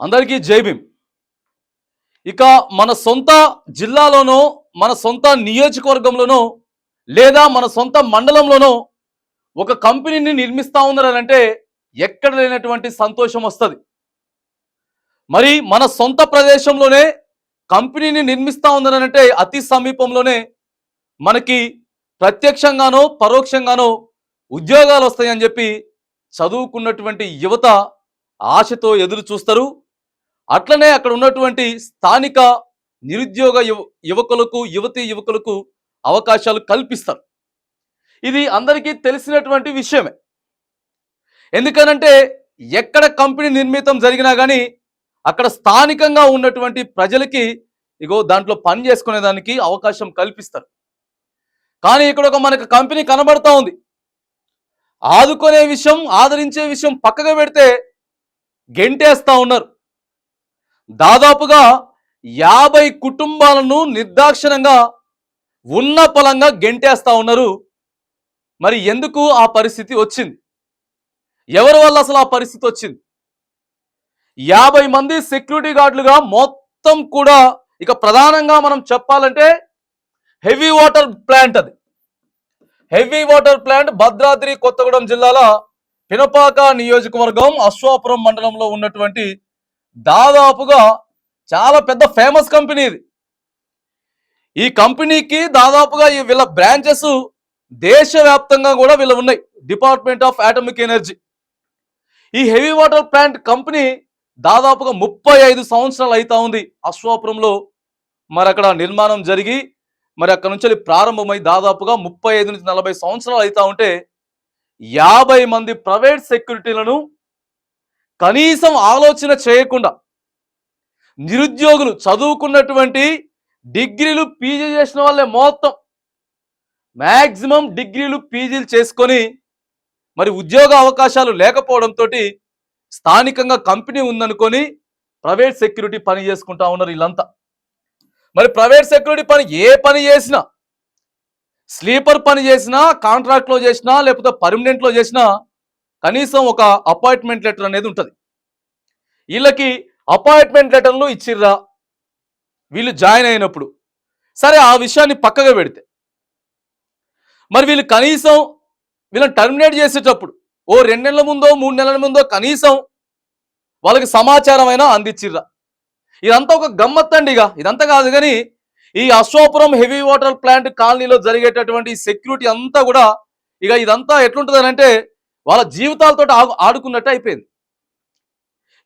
అందరికీ జై ఇక మన సొంత జిల్లాలోనో మన సొంత నియోజకవర్గంలోనో లేదా మన సొంత మండలంలోనో ఒక కంపెనీని నిర్మిస్తా ఉన్నారనంటే ఎక్కడ లేనటువంటి సంతోషం వస్తుంది. మరి మన సొంత ప్రదేశంలోనే కంపెనీని నిర్మిస్తా ఉన్నారనంటే అతి సమీపంలోనే మనకి ప్రత్యక్షంగానో పరోక్షంగానో ఉద్యోగాలు వస్తాయని చెప్పి చదువుకున్నటువంటి యువత ఆశతో ఎదురు చూస్తారు అట్లనే అక్కడ ఉన్నటువంటి స్థానిక నిరుద్యోగ యువ యువకులకు యువతి యువకులకు అవకాశాలు కల్పిస్తారు. ఇది అందరికీ తెలిసినటువంటి విషయమే. ఎందుకనంటే ఎక్కడ కంపెనీ నిర్మితం జరిగినా కానీ అక్కడ స్థానికంగా ఉన్నటువంటి ప్రజలకి ఇగో దాంట్లో పని చేసుకునేదానికి అవకాశం కల్పిస్తారు. కానీ ఇక్కడ ఒక మనకు కంపెనీ కనబడతా ఉంది. ఆదుకునే విషయం ఆదరించే విషయం పక్కగా పెడితే గెంటేస్తూ ఉన్నారు. దాదాపుగా యాభై కుటుంబాలను నిర్దాక్షిణంగా ఉన్న పొలంగా గెంటేస్తా ఉన్నారు. మరి ఎందుకు ఆ పరిస్థితి వచ్చింది? ఎవరి వల్ల అసలు ఆ పరిస్థితి వచ్చింది? యాభై మంది సెక్యూరిటీ గార్డులుగా మొత్తం కూడా ఇక ప్రధానంగా మనం చెప్పాలంటే హెవీ వాటర్ ప్లాంట్ అది. Heavy water plant Bhadradri Kothagudem జిల్లాల పినపాక నియోజకవర్గం అశ్వాపురం మండలంలో ఉన్నటువంటి దాదాపుగా చాలా పెద్ద ఫేమస్ కంపెనీ ఇది. ఈ కంపెనీకి దాదాపుగా ఈ వీళ్ళ బ్రాంచెస్ దేశవ్యాప్తంగా కూడా వీళ్ళు ఉన్నాయి. డిపార్ట్మెంట్ ఆఫ్ ఆటమిక్ ఎనర్జీ ఈ హెవీ వాటర్ ప్లాంట్ కంపెనీ దాదాపుగా ముప్పై ఐదు సంవత్సరాలు అవుతా ఉంది. అశ్వాపురంలో మరి అక్కడ నిర్మాణం జరిగి మరి అక్కడ నుంచి ప్రారంభమై దాదాపుగా ముప్పై ఐదు నుంచి నలభై సంవత్సరాలు అవుతా ఉంటే యాభై మంది ప్రైవేట్ సెక్యూరిటీలను కనీసం ఆలోచన చేయకుండా నిరుద్యోగులు చదువుకున్నటువంటి డిగ్రీలు పీజీ చేసిన వాళ్ళే మొత్తం. మ్యాక్సిమం డిగ్రీలు పీజీలు చేసుకొని మరి ఉద్యోగ అవకాశాలు లేకపోవడంతో స్థానికంగా కంపెనీ ఉందనుకొని ప్రైవేట్ సెక్యూరిటీ పని చేసుకుంటా ఉన్నారు వీళ్ళంతా. మరి ప్రైవేట్ సెక్యూరిటీ పని ఏ పని చేసినా స్లీపర్ పని చేసినా కాంట్రాక్ట్లో చేసినా లేకపోతే పర్మనెంట్లో చేసినా కనీసం ఒక అపాయింట్మెంట్ లెటర్ అనేది ఉంటుంది. వీళ్ళకి అపాయింట్మెంట్ లెటర్లు ఇచ్చిర్రా? వీళ్ళు జాయిన్ అయినప్పుడు. సరే ఆ విషయాన్ని పక్కగా పెడితే. మరి వీళ్ళు కనీసం వీళ్ళని టర్మినేట్ చేసేటప్పుడు ఓ రెండు నెలల ముందో మూడు నెలల ముందో కనీసం వాళ్ళకి సమాచారం అయినా అందించిర్రా ఇదంతా ఒక గమ్మత్తండి ఇక ఇదంతా కాదు కానీ ఈ అశ్వాపురం హెవీ వాటర్ ప్లాంట్ కాలనీలో జరిగేటటువంటి సెక్యూరిటీ అంతా కూడా ఇక ఇదంతా ఎట్లుంటుంది అంటే వాళ్ళ జీవితాలతో ఆడుకున్నట్టు అయిపోయింది.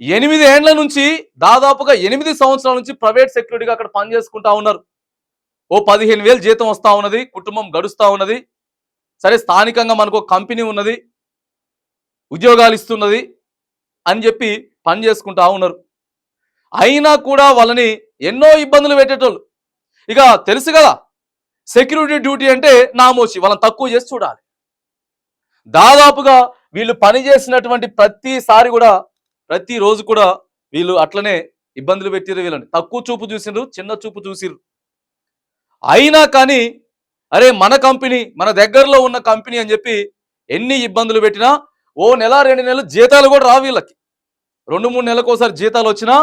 ఎనిమిది ఏండ్ల నుంచి దాదాపుగా ఎనిమిది సంవత్సరాల నుంచి ప్రైవేట్ సెక్యూరిటీగా అక్కడ పనిచేసుకుంటా ఉన్నారు. ఓ పదిహేను వేలు జీతం వస్తూ ఉన్నది కుటుంబం గడుస్తూ ఉన్నది సరే స్థానికంగా మనకు ఒక కంపెనీ ఉన్నది ఉద్యోగాలు ఇస్తున్నది అని చెప్పి పని చేసుకుంటా ఉన్నారు. అయినా కూడా వాళ్ళని ఎన్నో ఇబ్బందులు పెట్టేటోళ్ళు. ఇక తెలుసు కదా సెక్యూరిటీ డ్యూటీ అంటే నామోషి వాళ్ళని తక్కువ చేసి చూడాలి. దాదాపుగా వీళ్ళు పని చేసినటువంటి ప్రతిసారి కూడా ప్రతిరోజు కూడా వీళ్ళు అట్లనే ఇబ్బందులు పెట్టిరు వీళ్ళని. తక్కువ చూపు చూసిండ్రు చిన్న చూపు చూసిర్రు. అయినా కానీ అరే మన కంపెనీ మన దగ్గరలో ఉన్న కంపెనీ అని చెప్పి ఎన్ని ఇబ్బందులు పెట్టినా ఓ నెల రెండు నెలలు జీతాలు కూడా రావు వీళ్ళకి. రెండు మూడు నెలలకు ఒకసారి జీతాలు వచ్చినా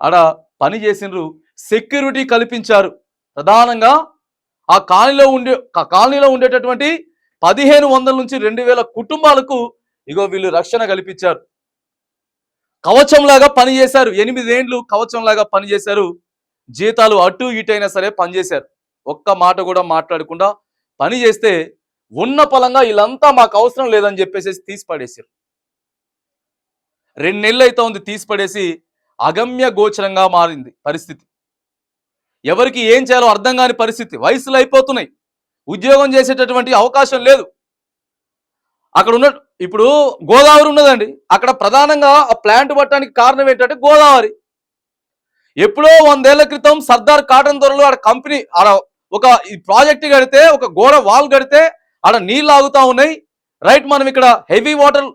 ఆడ పని చేసిండ్రు సెక్యూరిటీ కల్పించారు. ప్రధానంగా ఆ కాలనీలో ఉండే కాలనీలో ఉండేటటువంటి పదిహేను వందల నుంచి రెండు వేల కుటుంబాలకు ఇగో వీళ్ళు రక్షణ కల్పించారు. కవచంలాగా పనిచేశారు ఎనిమిదేండ్లు కవచంలాగా పనిచేశారు జీతాలు అటు ఇటు అయినా సరే పనిచేశారు ఒక్క మాట కూడా మాట్లాడకుండా పని చేస్తే ఉన్న పొలంగా వీళ్ళంతా మాకు అవసరం లేదని చెప్పేసి తీసి పడేసారు రెండు నెలలు అయితే ఉంది తీసి పడేసి అగమ్య గోచరంగా మారింది పరిస్థితి. ఎవరికి ఏం చేయాలో అర్థం కాని పరిస్థితి. వయసులు అయిపోతున్నాయి. ఉద్యోగం చేసేటటువంటి అవకాశం లేదు. అక్కడ ఉన్న ఇప్పుడు గోదావరి ఉన్నదండి. అక్కడ ప్రధానంగా ఆ ప్లాంట్ పట్టడానికి కారణం ఏంటంటే గోదావరి. ఎప్పుడో వందేళ్ళ క్రితం సర్దార్ కాటన్ దొరలు ఆడ కంపెనీ ఆడ ఒక ఈ ప్రాజెక్ట్ కడితే ఒక గోడ వాల్ కడితే ఆడ నీళ్ళు ఆగుతా ఉన్నాయి. రైట్ మనం ఇక్కడ హెవీ వాటర్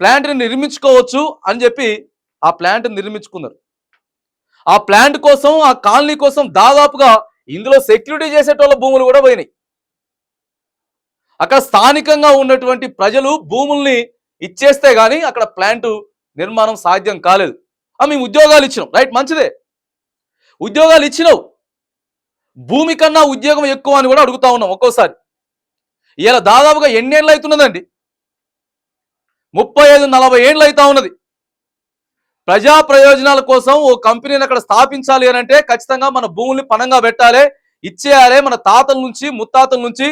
ప్లాంట్ని నిర్మించుకోవచ్చు అని చెప్పి ఆ ప్లాంట్ నిర్మించుకున్నారు. ఆ ప్లాంట్ కోసం ఆ కాలనీ కోసం దాదాపుగా ఇందులో సెక్యూరిటీ చేసేటోళ్ళ భూములు కూడా పోయినాయి. అక్కడ స్థానికంగా ఉన్నటువంటి ప్రజలు భూముల్ని ఇచ్చేస్తే గానీ అక్కడ ప్లాంట్ నిర్మాణం సాధ్యం కాలేదు. మేము ఉద్యోగాలు ఇచ్చినాం. రైట్ మంచిదే. ఉద్యోగాలు ఇచ్చినావు. భూమి కన్నా ఉద్యోగం ఎక్కువ అని కూడా అడుగుతా ఉన్నాం ఒక్కోసారి. ఇలా దాదాపుగా ఎన్నేళ్ళు అవుతున్నదండి ముప్పై ఐదు నలభై ఏళ్ళు అవుతా ఉన్నది. ప్రజా ప్రయోజనాల కోసం ఓ కంపెనీని అక్కడ స్థాపించాలి అని అంటే ఖచ్చితంగా మన భూముల్ని పణంగా పెట్టాలి ఇచ్చేయాలి మన తాతల నుంచి ముత్తాతల నుంచి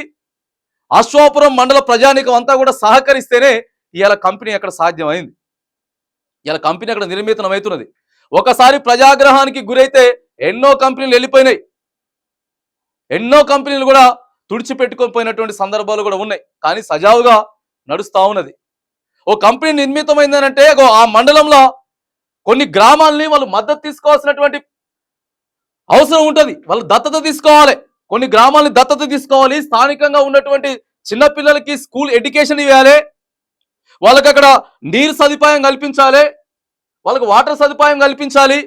అశ్వాపురం మండల ప్రజానీకం అంతా కూడా సహకరిస్తేనే ఇవాళ కంపెనీ అక్కడ సాధ్యమైంది. ఇవాళ కంపెనీ అక్కడ నిర్మితం అవుతున్నది. ఒకసారి ప్రజాగ్రహానికి గురైతే ఎన్నో కంపెనీలు వెళ్ళిపోయినాయి. ఎన్నో కంపెనీలు కూడా తుడిచిపెట్టుకొని పోయినటువంటి సందర్భాలు కూడా ఉన్నాయి. కానీ సజావుగా నడుస్తూ ఉన్నది. ఓ కంపెనీ నిర్మితమైందనంటే ఆ మండలంలో కొన్ని గ్రామాలని వాళ్ళు మద్దతు తీసుకోవాల్సినటువంటి అవసరం ఉంటుంది. వాళ్ళు దత్తత తీసుకోవాలి. కొన్ని గ్రామాలని దత్తత తీసుకోవాలి. స్థానికంగా ఉన్నటువంటి చిన్నపిల్లలకి స్కూల్ ఎడ్యుకేషన్ ఇవ్వాలి. వాళ్ళకి అక్కడ నీరు సదుపాయం కల్పించాలి. వాళ్ళకి వాటర్ సదుపాయం కల్పించాలి.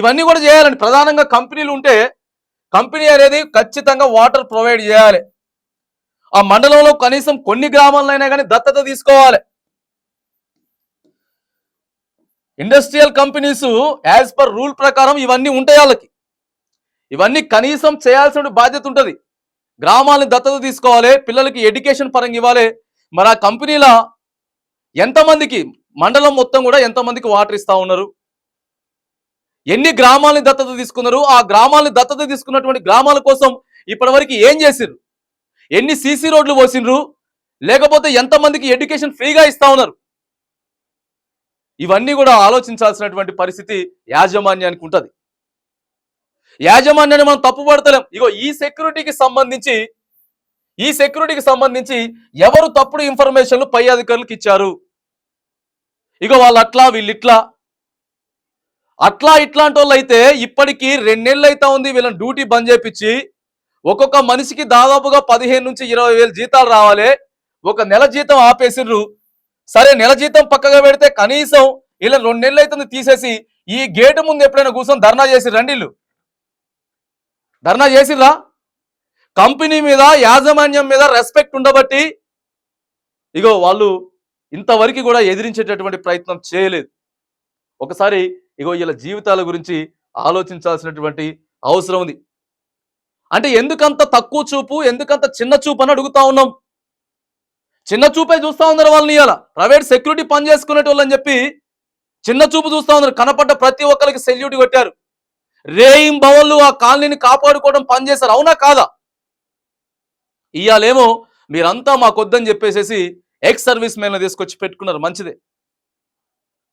ఇవన్నీ కూడా చేయాలండి. ప్రధానంగా కంపెనీలు ఉంటే కంపెనీ అనేది ఖచ్చితంగా వాటర్ ప్రొవైడ్ చేయాలి. ఆ మండలంలో కనీసం కొన్ని గ్రామాలైనా కానీ దత్తత తీసుకోవాలి. Industrial companies as per rule ప్రకారం ఇవన్నీ ఉంటాయి వాళ్ళకి. ఇవన్నీ కనీసం చేయాల్సిన బాధ్యత ఉంటుంది. గ్రామాలని దత్తత తీసుకోవాలి పిల్లలకి ఎడ్యుకేషన్ పరంగా ఇవ్వాలి. మరి ఆ కంపెనీల ఎంతమందికి మండలం మొత్తం కూడా ఎంతమందికి వాటర్ ఇస్తూ ఉన్నారు? ఎన్ని గ్రామాలని దత్తత తీసుకున్నారు? ఆ గ్రామాలని దత్తత తీసుకున్నటువంటి గ్రామాల కోసం ఇప్పటివరకు ఏం చేసిర్రు? ఎన్ని సీసీ రోడ్లు పోసినరు లేకపోతే ఎంతమందికి ఎడ్యుకేషన్ ఫ్రీగా ఇస్తా ఉన్నారు? ఇవన్నీ కూడా ఆలోచించాల్సినటువంటి పరిస్థితి యాజమాన్యానికి ఉంటుంది. యాజమాన్యాన్ని మనం తప్పు పడతలేం. ఇగో ఈ సెక్యూరిటీకి సంబంధించి ఈ సెక్యూరిటీకి సంబంధించి ఎవరు తప్పుడు ఇన్ఫర్మేషన్లు పై అధికారులకు ఇచ్చారు? ఇగో వాళ్ళు అట్లా వీళ్ళు ఇట్లా. అట్లా ఇట్లాంటి వాళ్ళు అయితే ఇప్పటికీ రెండేళ్ళు అయితే ఉంది వీళ్ళని డ్యూటీ బంద్ చేపించి. ఒక్కొక్క మనిషికి దాదాపుగా పదిహేను నుంచి ఇరవై వేలు జీతాలు రావాలి. ఒక నెల జీతం ఆపేసిర్రు. సరే నెల జీతం పక్కగా పెడితే కనీసం ఇలా రెండు నెలలు అవుతుంది తీసేసి ఈ గేటు ముందు ఎప్పుడైనా కూర్చొని ధర్నా చేసి రండిళ్ళు ధర్నా చేసిర్రా? కంపెనీ మీద యాజమాన్యం మీద రెస్పెక్ట్ ఉండబట్టి ఇగో వాళ్ళు ఇంతవరకు కూడా ఎదిరించేటటువంటి ప్రయత్నం చేయలేదు. ఒకసారి ఇగో వీళ్ళ జీవితాల గురించి ఆలోచించాల్సినటువంటి అవసరం ఉంది. అంటే ఎందుకంత తక్కువ చూపు ఎందుకంత చిన్న చూపు అని అడుగుతా ఉన్నాం. చిన్న చూపే చూస్తా ఉన్నారు వాళ్ళని ఇవాళ ప్రైవేట్ సెక్యూరిటీ పని చేసుకునేటోళ్ళని చెప్పి చిన్న చూపు చూస్తా ఉన్నారు. కనపడ్డ ప్రతి ఒక్కరికి సెల్యూట్ కొట్టారు. రేయిం భవన్లు ఆ కాలనీని కాపాడుకోవడం పనిచేశారు. అవునా కాదా? ఇవాళేమో మీరంతా మాకొద్దని చెప్పేసేసి ఎక్స్ సర్వీస్ మెన్లు తీసుకొచ్చి పెట్టుకున్నారు. మంచిదే.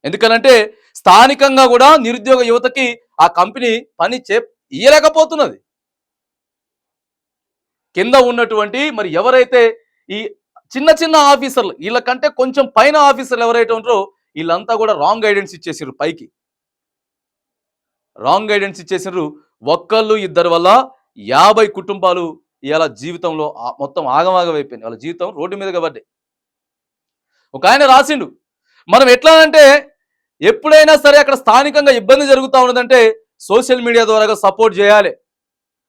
ఎందుకనంటే స్థానికంగా కూడా నిరుద్యోగ యువతకి ఆ కంపెనీ పని చే ఇయ్యలేకపోతున్నది. కింద ఉన్నటువంటి మరి ఎవరైతే ఈ చిన్న చిన్న ఆఫీసర్లు వీళ్ళకంటే కొంచెం పైన ఆఫీసర్లు ఎవరైతే ఉంటారో వీళ్ళంతా కూడా రాంగ్ గైడెన్స్ ఇచ్చేసారు పైకి. రాంగ్ గైడెన్స్ ఇచ్చేసినారు. ఒక్కళ్ళు ఇద్దరు వల్ల యాభై కుటుంబాలు ఇవాళ జీవితంలో మొత్తం ఆగమాగమైపోయింది వాళ్ళ జీవితం రోడ్డు మీదగా పడ్డాయి. ఒక ఆయన రాసిండు మనం ఎట్లా అంటే ఎప్పుడైనా సరే అక్కడ స్థానికంగా ఇబ్బంది జరుగుతూ ఉన్నదంటే సోషల్ మీడియా ద్వారా సపోర్ట్ చేయాలి.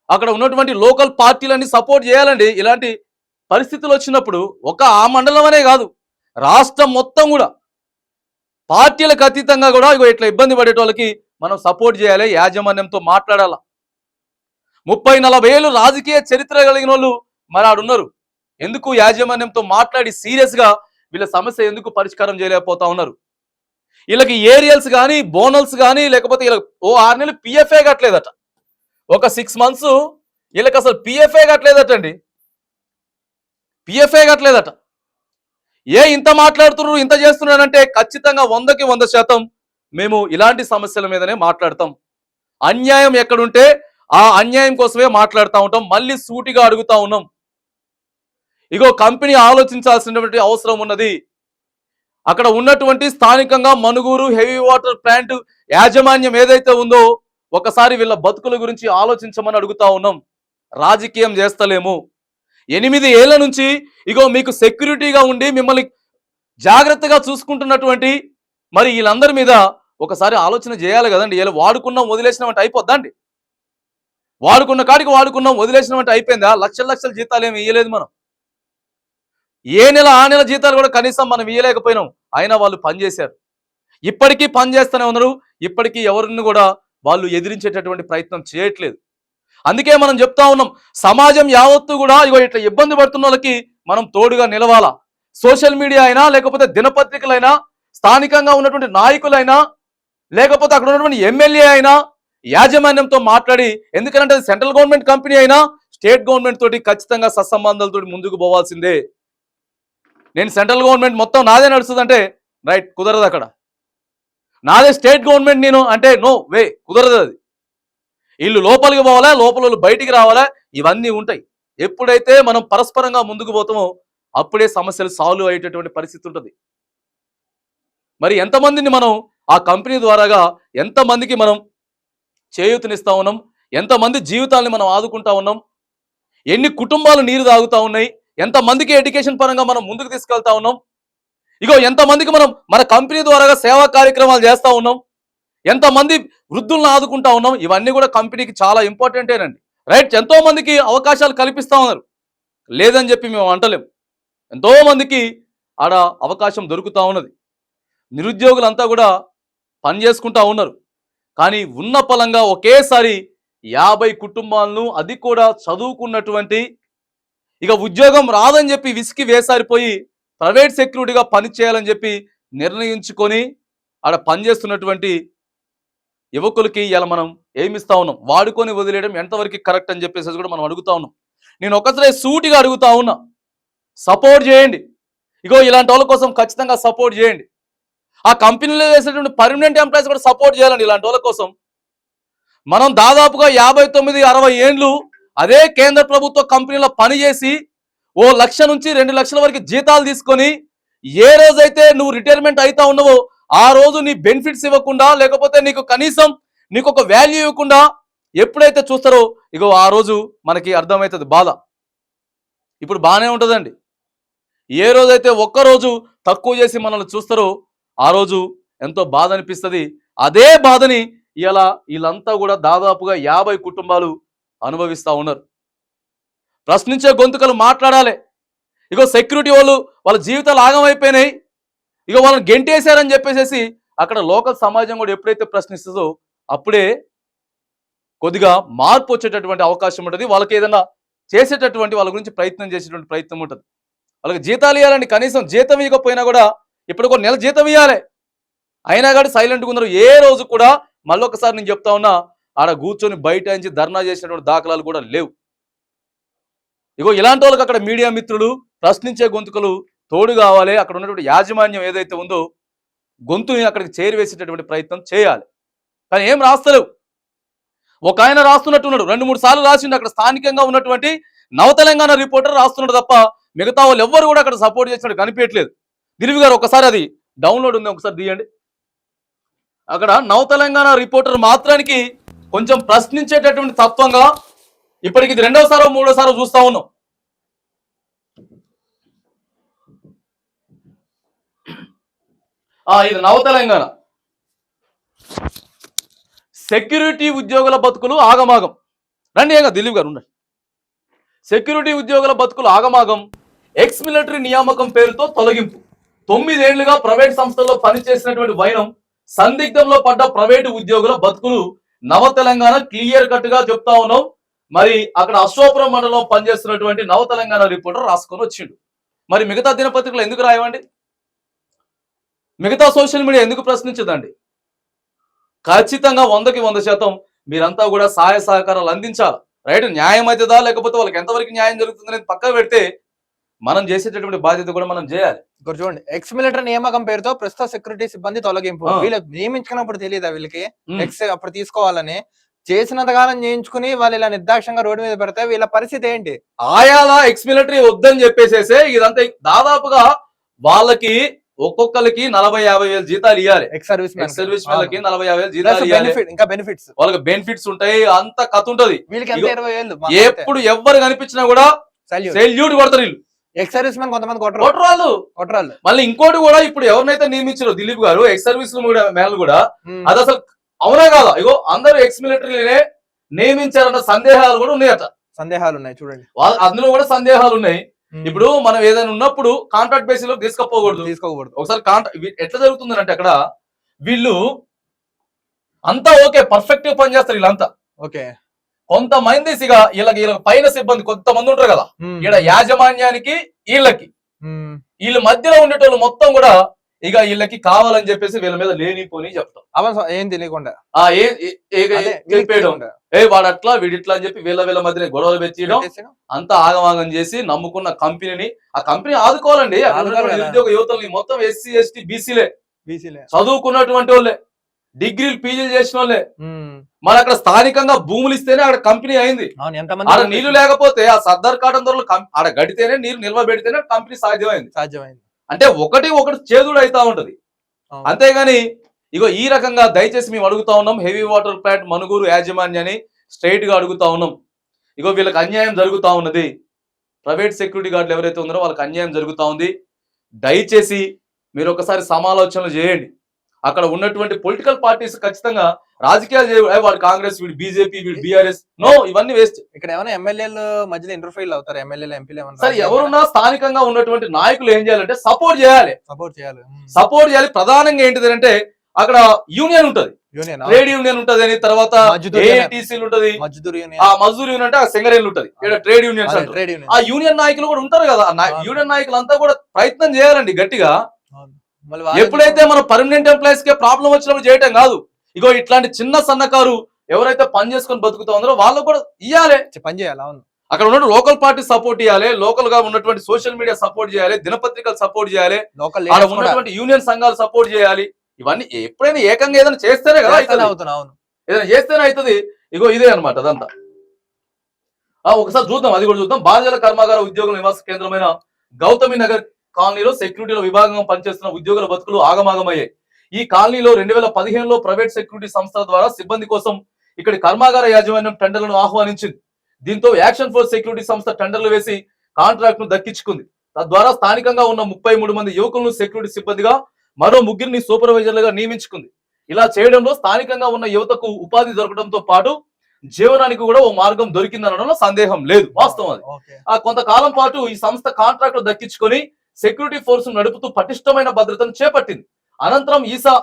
అక్కడ ఉన్నటువంటి లోకల్ పార్టీలన్నీ సపోర్ట్ చేయాలండి. ఇలాంటి పరిస్థితులు వచ్చినప్పుడు ఒక ఆ మండలం అనే కాదు రాష్ట్రం మొత్తం కూడా పార్టీలకు అతీతంగా కూడా ఇగో ఇట్లా ఇబ్బంది పడేటోళ్ళకి మనం సపోర్ట్ చేయాలి యాజమాన్యంతో మాట్లాడాల? ముప్పై నలభై ఏళ్ళు రాజకీయ చరిత్ర కలిగిన వాళ్ళు మరి ఆడున్నారు ఎందుకు యాజమాన్యంతో మాట్లాడి సీరియస్గా వీళ్ళ సమస్య ఎందుకు పరిష్కారం చేయలేకపోతా ఉన్నారు? వీళ్ళకి ఏరియల్స్ కానీ బోనల్స్ కానీ లేకపోతే వీళ్ళకి ఓ ఆరు నెలలు పిఎఫ్ఏ కట్టలేదట. ఒక సిక్స్ మంత్స్ వీళ్ళకి అసలు పిఎఫ్ఏ కట్టలేదట అండి పిఎఫ్ఏ కట్టలేదట. ఏ ఇంత మాట్లాడుతున్నారు ఇంత చేస్తున్నారంటే ఖచ్చితంగా వందకి వంద శాతం మేము ఇలాంటి సమస్యల మీదనే మాట్లాడతాం. అన్యాయం ఎక్కడుంటే ఆ అన్యాయం కోసమే మాట్లాడుతూ ఉంటాం. మళ్ళీ సూటిగా అడుగుతా ఉన్నాం. ఇగో కంపెనీ ఆలోచించాల్సినటువంటి అవసరం ఉన్నది. అక్కడ ఉన్నటువంటి స్థానికంగా మనుగూరు హెవీ వాటర్ ప్లాంట్ యాజమాన్యం ఏదైతే ఉందో ఒకసారి వీళ్ళ బతుకుల గురించి ఆలోచించమని అడుగుతా ఉన్నాం. రాజకీయం చేస్తలేము. ఎనిమిది ఏళ్ళ నుంచి ఇగో మీకు సెక్యూరిటీగా ఉండి మిమ్మల్ని జాగ్రత్తగా చూసుకుంటున్నటువంటి మరి వీళ్ళందరి మీద ఒకసారి ఆలోచన చేయాలి కదండి. ఇలా వాడుకున్నాం వదిలేసినామంటే అయిపోద్దా అండి వాడుకున్న కాడికి వాడుకున్నాం వదిలేసినామంటే అయిపోయిందా? లక్షల లక్షల జీతాలు ఏమి ఇయ్యలేదు మనం. ఏ నెల ఆ నెల జీతాలు కూడా కనీసం మనం ఇయ్యలేకపోయినాం. అయినా వాళ్ళు పనిచేశారు ఇప్పటికీ పనిచేస్తూనే ఉన్నారు. ఇప్పటికీ ఎవరిని కూడా వాళ్ళు ఎదిరించేటటువంటి ప్రయత్నం చేయట్లేదు. అందుకే మనం చెప్తా ఉన్నాం సమాజం యావత్తు కూడా ఇగో ఇట్లా ఇబ్బంది పడుతున్న వాళ్ళకి మనం తోడుగా నిలవాలా. సోషల్ మీడియా అయినా లేకపోతే దినపత్రికలైనా స్థానికంగా ఉన్నటువంటి నాయకులైనా లేకపోతే అక్కడ ఉన్నటువంటి ఎమ్మెల్యే అయినా యాజమాన్యంతో మాట్లాడి ఎందుకంటే అది సెంట్రల్ గవర్నమెంట్ కంపెనీ అయినా స్టేట్ గవర్నమెంట్ తోటి ఖచ్చితంగా సత్సంబంధాలతో ముందుకు పోవాల్సిందే. నేను సెంట్రల్ గవర్నమెంట్ మొత్తం నాదే నడుస్తుందంటే రైట్ కుదరదు అక్కడ. నాదే స్టేట్ గవర్నమెంట్ నేను అంటే నో వే కుదరదు అది. వీళ్ళు లోపలికి పోవాలా లోపల బయటికి రావాలా ఇవన్నీ ఉంటాయి. ఎప్పుడైతే మనం పరస్పరంగా ముందుకు పోతామో అప్పుడే సమస్యలు సాల్వ్ అయ్యేటటువంటి పరిస్థితి ఉంటుంది. మరి ఎంతమందిని మనం ఆ కంపెనీ ద్వారాగా ఎంతమందికి మనం చేయూతనిస్తూ ఉన్నాం ఎంతమంది జీవితాల్ని మనం ఆదుకుంటా ఉన్నాం ఎన్ని కుటుంబాలు నీరు తాగుతూ ఉన్నాయి ఎంతమందికి ఎడ్యుకేషన్ పరంగా మనం ముందుకు తీసుకెళ్తా ఉన్నాం ఇగో ఎంతమందికి మనం మన కంపెనీ ద్వారాగా సేవా కార్యక్రమాలు చేస్తూ ఉన్నాం ఎంతమంది వృద్ధులను ఆదుకుంటా ఉన్నాం ఇవన్నీ కూడా కంపెనీకి చాలా ఇంపార్టెంటేనండి. రైట్ ఎంతోమందికి అవకాశాలు కల్పిస్తూ ఉన్నారు లేదని చెప్పి మేము అంటలేం. ఎంతోమందికి ఆడ అవకాశం దొరుకుతూ ఉన్నది. నిరుద్యోగులంతా కూడా పని చేసుకుంటా ఉన్నారు. కానీ ఉన్న పలంగా ఒకేసారి యాభై కుటుంబాలను అది కూడా చదువుకున్నటువంటి ఇక ఉద్యోగం రాదని చెప్పి విసికి వేసారిపోయి ప్రైవేట్ సెక్యూరిటీగా పని చేయాలని చెప్పి నిర్ణయించుకొని ఆడ పనిచేస్తున్నటువంటి యువకులకి ఇలా మనం ఏమిస్తా ఉన్నాం. వాడుకొని వదిలేయడం ఎంతవరకు కరెక్ట్ అని చెప్పేసి కూడా మనం అడుగుతా ఉన్నాం. నేను ఒకసారి సూటిగా అడుగుతా ఉన్నా. సపోర్ట్ చేయండి. ఇగో ఇలాంటి వాళ్ళ కోసం ఖచ్చితంగా సపోర్ట్ చేయండి. ఆ కంపెనీలో చేసేటువంటి పర్మనెంట్ ఎంప్లాయీస్ కూడా సపోర్ట్ చేయాలండి ఇలాంటి వాళ్ళ కోసం. మనం దాదాపుగా యాభై తొమ్మిది అరవై ఏండ్లు అదే కేంద్ర ప్రభుత్వ కంపెనీలో పనిచేసి ఓ లక్ష నుంచి రెండు లక్షల వరకు జీతాలు తీసుకొని ఏ రోజైతే నువ్వు రిటైర్మెంట్ అవుతా ఉన్నావో ఆ రోజు నీ బెనిఫిట్స్ ఇవ్వకుండా లేకపోతే నీకు కనీసం నీకు ఒక వాల్యూ ఇవ్వకుండా ఎప్పుడైతే చూస్తారో ఇగో ఆ రోజు మనకి అర్థమవుతుంది బాధ. ఇప్పుడు బాగానే ఉంటుందండి. ఏ రోజైతే ఒక్కరోజు తక్కువ చేసి మనల్ని చూస్తారో ఆ రోజు ఎంతో బాధ అనిపిస్తుంది అదే బాధని ఇలా వీళ్ళంతా కూడా దాదాపుగా యాభై కుటుంబాలు అనుభవిస్తూ ఉన్నారు. ప్రశ్నించే గొంతుకలు మాట్లాడాలి. ఇగో సెక్యూరిటీ వాళ్ళు వాళ్ళ జీవితాలు ఆగమైపోయినాయి. ఇక వాళ్ళని గెంటేశారని చెప్పేసి అక్కడ లోకల్ సమాజం కూడా ఎప్పుడైతే ప్రశ్నిస్తుందో అప్పుడే కొద్దిగా మార్పు వచ్చేటటువంటి అవకాశం ఉంటుంది. వాళ్ళకి ఏదైనా చేసేటటువంటి వాళ్ళ గురించి ప్రయత్నం చేసేటువంటి ప్రయత్నం ఉంటుంది. వాళ్ళకి జీతాలు ఇవ్వాలని కనీసం జీతం ఇవ్వకపోయినా కూడా ఇప్పుడు ఒక నెల జీతం ఇవ్వాలి అయినా కానీ సైలెంట్గా ఉన్నారు. ఏ రోజు కూడా మళ్ళొకసారి నేను చెప్తా ఉన్నా ఆడ కూర్చొని బయట నుంచి ధర్నా చేసినటువంటి దాఖలాలు కూడా లేవు. ఇగో ఇలాంటి వాళ్ళకి అక్కడ మీడియా మిత్రులు ప్రశ్నించే గొంతుకలు తోడు కావాలి. అక్కడ ఉన్నటువంటి యాజమాన్యం ఏదైతే ఉందో గొంతుని అక్కడికి చేరివేసేటటువంటి ప్రయత్నం చేయాలి. కానీ ఏం రాస్తలేవు. ఒక ఆయన రాస్తున్నట్టున్నాడు. రెండు మూడు సార్లు రాసిండు. అక్కడ స్థానికంగా ఉన్నటువంటి నవ తెలంగాణ రిపోర్టర్ రాస్తున్నాడు తప్ప మిగతా వాళ్ళు ఎవ్వరు కూడా అక్కడ సపోర్ట్ చేసినట్టు కనిపించట్లేదు దిలీప్ గారు ఒకసారి అది డౌన్లోడ్ ఉంది ఒకసారి తీయండి. అక్కడ నవ తెలంగాణ రిపోర్టర్ మాత్రానికి కొంచెం ప్రశ్నించేటటువంటి తత్వంగా ఇప్పటికి ఇది రెండోసారో మూడోసారో చూస్తా ఉన్నాం. ఆ, ఇది నవ తెలంగాణ. సెక్యూరిటీ ఉద్యోగుల బతుకులు ఆగమాగం. రండి ఏగా దిలీప్ గారు ఉండండి. సెక్యూరిటీ ఉద్యోగుల బతుకులు ఆగమాగం. ఎక్స్ మిలిటరీ నియామకం పేరుతో తొలగింపు. తొమ్మిదేళ్ళుగా ప్రైవేట్ సంస్థల్లో పనిచేసినటువంటి వైనం సందిగ్ధంలో పడ్డ ప్రైవేటు ఉద్యోగుల బతుకులు నవ తెలంగాణ క్లియర్ కట్గా చెప్తా ఉన్నాం. మరి అక్కడ అశోపురం మండలం పనిచేస్తున్నటువంటి నవ తెలంగాణ రిపోర్టర్ రాసుకొని వచ్చిండు. మరి మిగతా దినపత్రికలు ఎందుకు రాయవండి? మిగతా సోషల్ మీడియా ఎందుకు ప్రశ్నించదండి? ఖచ్చితంగా వందకి వంద శాతం మీరంతా కూడా సహాయ సహకారాలు అందించాలి. రైట్? న్యాయం అవుతుందా లేకపోతే వాళ్ళకి ఎంతవరకు న్యాయం జరుగుతుంది అనేది పక్కన పెడితే మనం చేసేటటువంటి బాధ్యత కూడా మనం చేయాలి. ఇక్కడ చూడండి ఎక్స్ మిలిటరీ నియామకం పేరుతో ప్రస్తుత సెక్యూరిటీ సిబ్బంది తొలగింపు. వీళ్ళు నియమించుకున్నప్పుడు తెలియదా వీళ్ళకి. ఎక్స్ అప్పుడు తీసుకోవాలని. చేసినంతకాలం చేయించుకుని వాళ్ళు ఇలా నిర్దాక్షంగా రోడ్డు మీద పెడితే వీళ్ళ పరిస్థితి ఏంటి? ఆయాల ఎక్స్ మిలిటరీ వద్దని చెప్పేసేసే ఇదంతా దాదాపుగా వాళ్ళకి ఒక్కొక్కరికి నలభై యాభై వేలు జీతాలు ఇవ్వాలి ఎక్స్ సర్వీస్ ఎక్స్ సర్వీస్ వాళ్ళకి నలభై యాభై వేలు జీతాలు ఇంకా బెనిఫిట్స్ వాళ్ళకి బెనిఫిట్స్ ఉంటాయి అంత కథ ఉంటది వీళ్ళకి ఎప్పుడు ఎవ్వరు కనిపించినా కూడా సెల్యూట్ కొడతారు వీళ్ళు. ఎక్స్ సర్వీస్ మ్యాన్ కొంతమంది కొట్టరు. కొట్టరు వాళ్ళు కొట్టరాళ్ళు. మళ్ళీ ఇంకోటి కూడా ఇప్పుడు ఎవరినైతే నియమించారో దిలీప్ గారు ఎక్స్ సర్వీస్ కూడా మేలు కూడా. అది అసలు అవునా కాదా? ఇగో అందరూ ఎక్స్ మిలిటరీనే నియమించారన్న సందేహాలు కూడా ఉన్నాయట. సందేహాలు ఉన్నాయి చూడండి. వాళ్ళ అందులో కూడా సందేహాలు ఉన్నాయి. ఇప్పుడు మనం ఏదైనా ఉన్నప్పుడు కాంట్రాక్ట్ బేసిస్లో తీసుకపోకూడదు. తీసుకోకూడదు. ఒకసారి కాంట్రాక్ట్ ఎట్లా జరుగుతుంది అంటే అక్కడ వీళ్ళు అంతా ఓకే పర్ఫెక్ట్ పని చేస్తారు వీళ్ళంతా. ఓకే. కొంతమంది ఇక వీళ్ళకి వీళ్ళకి పైన సిబ్బంది కొంతమంది ఉంటారు కదా. ఈడ యాజమాన్యానికి వీళ్ళకి. వీళ్ళ మధ్యలో ఉండేటోళ్ళు మొత్తం కూడా ఇక వీళ్ళకి కావాలని చెప్పేసి వీళ్ళ మీద లేనిపోని చెప్తాం ఏం తెలియకుండా. ఆ ఏ వాడు అట్లా వీడిట్లా అని చెప్పి వీళ్ళ వీళ్ళ మధ్యన గొడవలు పెట్టియడం పెట్టేసాను. అంతా ఆగమాగం చేసి నమ్ముకున్న కంపెనీని ఆ కంపెనీ ఆదుకోవాలండి. నిరుద్యోగ యువతల్ని మొత్తం ఎస్సీ ఎస్టీ బీసీలే. బీసీలే. చదువుకున్నటువంటి వాళ్ళే. డిగ్రీలు పీజీలు చేసిన వాళ్ళే. మరి అక్కడ స్థానికంగా భూములు ఇస్తేనే అక్కడ కంపెనీ అయింది. ఆడ ఎంతమంది నీళ్ళు లేకపోతే ఆ సర్దార్ కాటన్ ధరలు ఆడ గడితేనే నీరు నిల్వ పెడితేనే కంపెనీ సాధ్యమైంది. సాధ్యమైంది. అంటే ఒకటి ఒకటి చేదుడు అవుతా ఉంటది. అంతేగాని ఇగో ఈ రకంగా దయచేసి మేము అడుగుతా ఉన్నాం హెవీ వాటర్ ప్లాంట్ మనుగూరు యాజమాన్యాన్ని స్ట్రైట్గా అడుగుతా ఉన్నాం. ఇగో వీళ్ళకి అన్యాయం జరుగుతా ఉన్నది. ప్రైవేట్ సెక్యూరిటీ గార్డులు ఎవరైతే ఉన్నారో వాళ్ళకి అన్యాయం జరుగుతా ఉంది. దయచేసి మీరు ఒకసారి సమాలోచనలు చేయండి. అక్కడ ఉన్నటువంటి పొలిటికల్ పార్టీస్ ఖచ్చితంగా రాజకీయాలు వాడు కాంగ్రెస్ వీడు బీజేపీ వీడు బీఆర్ఎస్. నో ఇవన్నీ వేస్ట్. ఇక్కడ ఏమైనా ఎమ్మెల్యేలు మధ్యలో ఇంటర్ఫీల్ అవుతారు? ఎమ్మెల్యేలు ఎంపీలు సరే ఎవరున్నా స్థానికంగా ఉన్నటువంటి నాయకులు ఏం చేయాలంటే సపోర్ట్ చేయాలి. సపోర్ట్ చేయాలి. సపోర్ట్ చేయాలి. ప్రధానంగా ఏంటిది అంటే అక్కడ యూనియన్ ఉంటది. యూనియన్ ట్రేడ్ యూనియన్ ఉంటది అని తర్వాత యూనియన్. ఏఐటీసీలు ఉంటది. మజ్దూర్ ఆ యూనియన్ మజదూర్ యూనియన్ అంటే ఆ సింగరేళ్ళు ఉంటది. ఇక్కడ ట్రేడ్ ట్రేడ్ ఆ యూనియన్ యూనియన్ నాయకులు కూడా ఉంటారు కదా. యూనియన్ నాయకులు అంతా కూడా ప్రయత్నం చేయాలండి గట్టిగా. ఎప్పుడైతే మన పర్మనెంట్ ఎంప్లాయీస్కి ప్రాబ్లం వచ్చినప్పుడు చేయటం కాదు ఇగో ఇట్లాంటి చిన్న సన్నకారు ఎవరైతే పని చేసుకొని బతుకుతా ఉన్నారో వాళ్ళకు కూడా ఇయ్యాలి. పని చేయాలి అవును. అక్కడ ఉన్న లోకల్ పార్టీ సపోర్ట్ ఇవ్వాలి లోకల్గా ఉన్నటువంటి సోషల్ మీడియా సపోర్ట్ చేయాలి దినపత్రికలు సపోర్ట్ చేయాలి లోకల్ ఉన్నటువంటి యూనియన్ సంఘాలు సపోర్ట్ చేయాలి. ఇవన్నీ ఎప్పుడైనా ఏకంగా ఏదైనా చేస్తేనే కదా. అవుతున్నా అవును. ఏదైనా చేస్తేనే అవుతుంది. ఇగో ఇదే అన్నమాట అదంతా. ఒకసారి చూద్దాం అది కూడా చూద్దాం. బాధ్యుల కర్మాగార ఉద్యోగుల నివాస కేంద్రమైన గౌతమి నగర్ కాలనీలో సెక్యూరిటీలో విభాగంగా పనిచేస్తున్న ఉద్యోగుల బతుకులు ఆగమాగమయ్యాయి. ఈ కాలనీలో రెండు వేల పదిహేనులో ప్రైవేట్ సెక్యూరిటీ సంస్థల ద్వారా సిబ్బంది కోసం ఇక్కడి కర్మాగార యాజమాన్యం టెండర్లను ఆహ్వానించింది. దీంతో యాక్షన్ ఫోర్స్ సెక్యూరిటీ సంస్థ టెండర్లు వేసి కాంట్రాక్ట్ను దక్కించుకుంది. తద్వారా స్థానికంగా ఉన్న ముప్పై మూడు మంది యువకులను సెక్యూరిటీ సిబ్బందిగా మరో ముగ్గురిని సూపర్వైజర్లుగా నియమించుకుంది. ఇలా చేయడంలో స్థానికంగా ఉన్న యువతకు ఉపాధి దొరకడంతో పాటు జీవనానికి కూడా ఓ మార్గం దొరికిందనడంలో సందేహం లేదు. వాస్తవం అది. ఆ కొంతకాలం పాటు ఈ సంస్థ కాంట్రాక్ట్ దక్కించుకొని సెక్యూరిటీ ఫోర్స్ నడుపుతూ పటిష్టమైన భద్రతను చేపట్టింది. అనంతరం ఈసా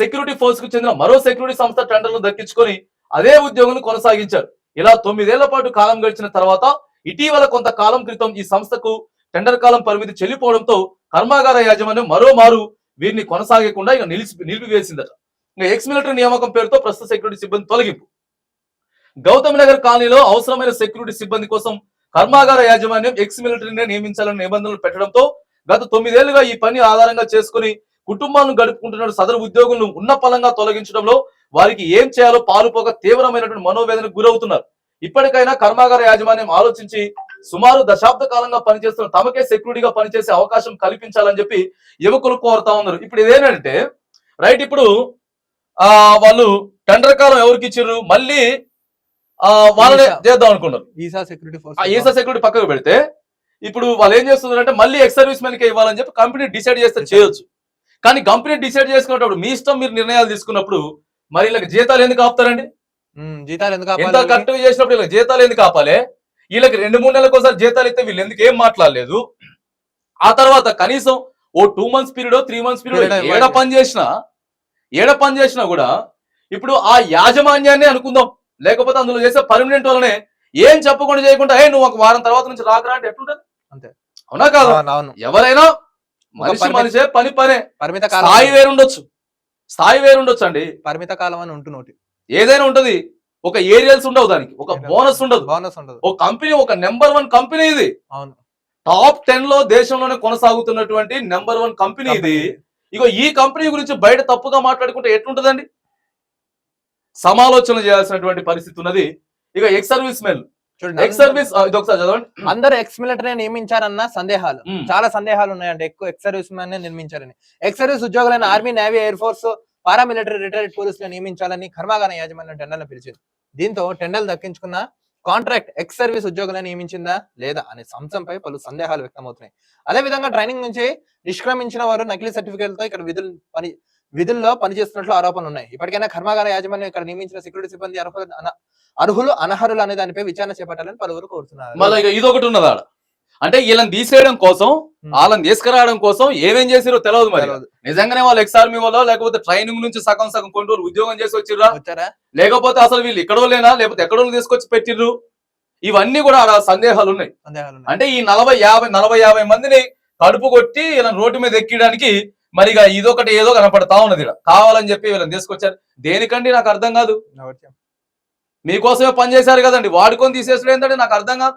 సెక్యూరిటీ ఫోర్స్కు చెందిన మరో సెక్యూరిటీ సంస్థ టెండర్లు దక్కించుకొని అదే ఉద్యోగం కొనసాగించారు. ఇలా తొమ్మిదేళ్ళ పాటు కాలం గడిచిన తర్వాత ఇటీవల కొంతకాలం క్రితం ఈ సంస్థకు టెండర్ కాలం పరిమితి చెల్లిపోవడంతో కర్మాగార యాజమాన్యం మరోమారు వీరిని కొనసాగకుండా ఇక నిలిచి నిలిపివేసిందట. ఇంకా ఎక్స్ మిలిటరీ నియామకం పేరుతో ప్రస్తుత సెక్యూరిటీ సిబ్బంది తొలగింపు. గౌతమ్ నగర్ కాలనీలో అవసరమైన సెక్యూరిటీ సిబ్బంది కోసం కర్మాగార యాజమాన్యం ఎక్స్ మిలిటరీనే నియమించాలని నిబంధనలు పెట్టడంతో గత తొమ్మిదేళ్ళుగా ఈ పని ఆధారంగా చేసుకుని కుటుంబాలను గడుపుకుంటున్న సదరు ఉద్యోగులను ఉన్న పలంగా తొలగించడంలో వారికి ఏం చేయాలో పాలుపోక తీవ్రమైనటువంటి మనోవేదనకు గురవుతున్నారు. ఇప్పటికైనా కర్మాగార యాజమాన్యం ఆలోచించి సుమారు దశాబ్ద కాలంగా పనిచేస్తున్న తమకే సెక్యూరిటీగా పనిచేసే అవకాశం కల్పించాలని చెప్పి యువకులు కోరుతా ఉన్నారు. ఇప్పుడు ఇదేనంటే రైట్ ఇప్పుడు ఆ వాళ్ళు టెండర్ కాలం ఎవరికి ఇచ్చారు మళ్ళీ వాళ్ళనే. చేద్దాం అనుకున్నారు ఈసా సెక్యూరిటీ ఫోర్స్ ఆ ఈసా సెక్యూరిటీ పక్కకు పెడితే ఇప్పుడు వాళ్ళు ఏం చేస్తున్నారంటే మళ్ళీ ఎక్స్ సర్వీస్ మెన్కి ఇవ్వాలని చెప్పి కంపెనీ డిసైడ్ చేస్తే చేయొచ్చు. కానీ కంపెనీ డిసైడ్ చేసుకున్నప్పుడు మీ ఇష్టం మీరు నిర్ణయాలు తీసుకున్నప్పుడు మరి వీళ్ళకి జీతాలు ఎందుకు ఆపుతారండి? జీతాలు ఎందుకు ఎంత కరెక్ట్ చేసినప్పుడు వీళ్ళకి జీతాలు ఎందుకు ఆపాలి? వీళ్ళకి రెండు మూడు నెలలకు ఒకసారి జీతాలు ఇస్తే వీళ్ళు ఎందుకు ఏం మాట్లాడలేదు? ఆ తర్వాత కనీసం ఓ two months period three months period ఏడ. పని చేసినా ఏడ పని చేసినా కూడా ఇప్పుడు ఆ యాజమాన్యాన్ని అనుకుందాం. లేకపోతే అందులో చేసే పర్మనెంట్ వల్లనే ఏం చెప్పకుండా చేయకుండా ఏ నువ్వు ఒక వారం తర్వాత నుంచి రాకరా అంటే ఎట్లుంటది? అంతే. అవునా కాదు? ఎవరైనా మనిషి మనిషే పని పనే. పరిమిత స్థాయి వేరుండొచ్చు. స్థాయి వేరుండొచ్చు అండి పరిమిత కాలం అని ఉంటున్నోటి ఏదైనా ఉంటది. ఒక ఏరియాల్స్ ఉండవు దానికి. ఒక బోనస్ ఉండదు. బోనస్ ఉండదు. ఒక కంపెనీ ఒక నెంబర్ వన్ కంపెనీ ఇది. అవును. టాప్ టెన్లో దేశంలోనే కొనసాగుతున్నటువంటి నెంబర్ వన్ కంపెనీ ఇది. ఇగో ఈ కంపెనీ గురించి బయట తప్పుగా మాట్లాడుకుంటే ఎట్లుంటదండి? సమాలోచన చేయాల్సినటువంటి పరిస్థితి ఉన్నది. ఇక ex service men ex service ఇది ఒకసారి చదవండి. అందరూ ఎక్స్ మిలిటరీ నియమించారన్న సందేహాలు. ఉమ్. చాలా సందేహాలు ఉన్నాయండి. ఎక్కువ ఎక్స్ సర్వీస్ మ్యాన్ నిర్మించారని. Ex service ఉద్యోగులైన army navy air force paramilitary retired పోలీసులు నియమించాలని కర్మాగార యాజమాన్యం టెండర్లు పిలిచింది. దీంతో టెండర్లు దక్కించుకున్న కాంట్రాక్ట్ ఎక్స్ సర్వీస్ ఉద్యోగులను నియమించిందా లేదా అనే అంశంపై పలు సందేహాలు వ్యక్తమవుతున్నాయి. అదే విధంగా ట్రైనింగ్ నుంచి నిష్క్రమించిన వారు నకిలీ సర్టిఫికేట్లతో ఇక్కడ విధులు పని విధుల్లో పనిచేస్తున్నట్లు ఆరోపణలు ఉన్నాయి. ఇప్పటికైనా కర్మాగార యాజమాన్యం ఇక్కడ నియమించిన సెక్యూరిటీ సిబ్బంది అర్హులు అర్హులు అనర్హులు అనే దానిపై విచారణ చేపట్టాలని పలువురు కోరుతున్నారు. మళ్ళీ ఇదొకటి ఉన్నది అంటే వీళ్ళని తీసేయడం కోసం వాళ్ళని తీసుకురావడం కోసం ఏమేం చేసిరో తెలియదు మరి. నిజంగానే వాళ్ళు ఎక్స్ ఆర్మీ వాళ్ళో లేకపోతే ట్రైనింగ్ నుంచి సగం సగం కొన్ని రోజులు ఉద్యోగం చేసి వచ్చిర్రా? వచ్చారా? లేకపోతే అసలు వీళ్ళు ఎక్కడో లేనా లేకపోతే ఎక్కడో తీసుకొచ్చి పెట్టిర్రు? ఇవన్నీ కూడా సందేహాలు ఉన్నాయి. అంటే ఈ నలభై యాభై నలభై యాభై మందిని కడుపు కొట్టి వీళ్ళని రోడ్డు మీద ఎక్కడానికి మరి ఇక ఇదొకటి ఏదో కనపడతా ఉన్నది ఈడ. కావాలని చెప్పి వీళ్ళని తీసుకొచ్చారు. దేనికండి నాకు అర్థం కాదు? మీకోసమే పని చేశారు కదండి. వాడుకొని తీసేసడం ఏంటంటే నాకు అర్థం కాదు.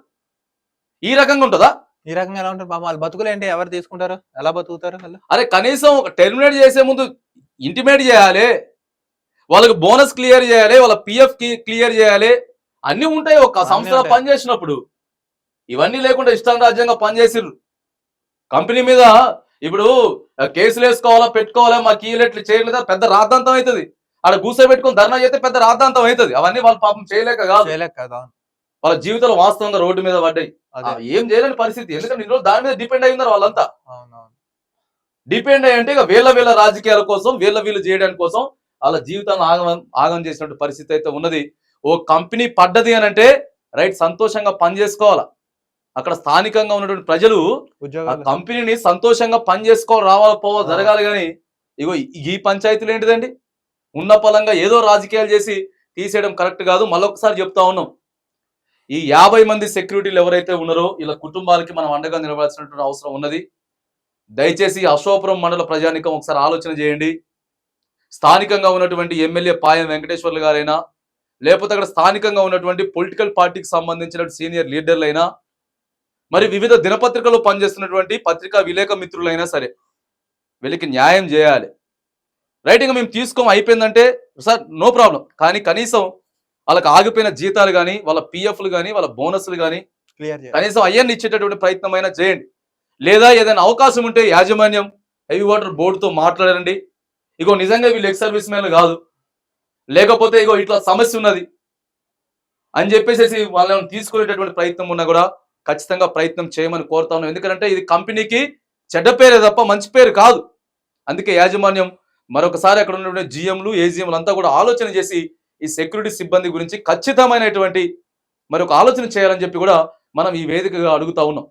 ఈ రకంగా ఉంటుందా? ఈ రకంగా ఎలా ఉంటారు వాళ్ళ బతుకులు ఏంటి? ఎవరు తీసుకుంటారు? ఎలా బతుకుతారు అరే కనీసం ఒక టెర్మినేట్ చేసే ముందు ఇంటిమేట్ చేయాలి. వాళ్ళకి బోనస్ క్లియర్ చేయాలి. వాళ్ళ పిఎఫ్ క్లియర్ చేయాలి. అన్ని ఉంటాయి. ఒక సంస్థలో ఉంటాయి. పని చేసినప్పుడు. ఇవన్నీ లేకుండా ఇష్టం రాజ్యంగా పనిచేసిర్రు కంపెనీ మీద ఇప్పుడు కేసులు వేసుకోవాలా పెట్టుకోవాలా మాకు కీలెట్లు చేయలేదు పెద్ద రాద్ధాంతం అవుతుంది. ఆడ కూర్చోబెట్టుకుని ధర్నా చేస్తే పెద్ద రాద్ధాంతం అవుతుంది. అవన్నీ వాళ్ళు పాపం చేయలేక కాదు. వాళ్ళ జీవితాలు వాస్తవంగా రోడ్డు మీద పడ్డాయి. ఏం చేయలేని పరిస్థితి. ఎందుకంటే ఈరోజు దాని మీద డిపెండ్ అయి ఉన్నారు వాళ్ళంతా. డిపెండ్ అయ్యి అంటే ఇక వీళ్ళ వీళ్ళ రాజకీయాల కోసం వీళ్ళ వీళ్ళు చేయడానికి కోసం వాళ్ళ జీవితాన్ని ఆగం ఆగం చేసినట్టు పరిస్థితి అయితే ఉన్నది. ఓ కంపెనీ పడ్డది అని అంటే రైట్ సంతోషంగా పని చేసుకోవాలా అక్కడ స్థానికంగా ఉన్నటువంటి ప్రజలు కంపెనీని సంతోషంగా పని చేసుకోవాలి రావాలి పోవాలి. జరగాలి కానీ ఇగో ఈ పంచాయతీలు ఏంటిదండి? ఉన్న పలంగా ఏదో రాజకీయాలు చేసి తీసేయడం కరెక్ట్ కాదు. మళ్ళొకసారి చెప్తా ఉన్నాం. ఈ యాభై మంది సెక్యూరిటీలు ఎవరైతే ఉన్నారో ఇలా కుటుంబాలకి మనం అండగా నిలవాల్సినటువంటి అవసరం ఉన్నది. దయచేసి అశోపురం మండల ప్రజానికం ఒకసారి ఆలోచన చేయండి. స్థానికంగా ఉన్నటువంటి ఎమ్మెల్యే పాయం వెంకటేశ్వర్లు గారైనా లేకపోతే అక్కడ స్థానికంగా ఉన్నటువంటి పొలిటికల్ పార్టీకి సంబంధించిన సీనియర్ లీడర్లైనా మరి వివిధ దినపత్రికల్లో పనిచేస్తున్నటువంటి పత్రికా విలేక మిత్రులైనా సరే వీళ్ళకి న్యాయం చేయాలి. రైట్ ఇంకా మేము తీసుకోం అయిపోయిందంటే సార్ నో ప్రాబ్లం కానీ కనీసం వాళ్ళకి ఆగిపోయిన జీతాలు కానీ వాళ్ళ పిఎఫ్లు కానీ వాళ్ళ బోనస్లు కానీ కనీసం అయ్యాన్ని ఇచ్చేటటువంటి ప్రయత్నం అయినా చేయండి. లేదా ఏదైనా అవకాశం ఉంటే యాజమాన్యం హెవీ వాటర్ బోర్డుతో మాట్లాడండి. ఇగో నిజంగా వీళ్ళు ఎక్స్ సర్వీస్ మ్యాన్లు కాదు. లేకపోతే ఇగో ఇట్లా సమస్య ఉన్నది అని చెప్పేసి వాళ్ళని తీసుకునేటటువంటి ప్రయత్నం ఉన్నా కూడా ఖచ్చితంగా ప్రయత్నం చేయమని కోరుతా ఉన్నాం. ఎందుకంటే ఇది కంపెనీకి చెడ్డ పేరే తప్ప మంచి పేరు కాదు. అందుకే యాజమాన్యం మరొకసారి అక్కడ ఉన్నటువంటి జిఎంలు ఏజిఎంలు అంతా కూడా ఆలోచన చేసి ఈ సెక్యూరిటీ సిబ్బంది గురించి ఖచ్చితమైనటువంటి మరొక ఆలోచన చేయాలని చెప్పి కూడా మనం ఈ వేదికగా అడుగుతా ఉన్నాం.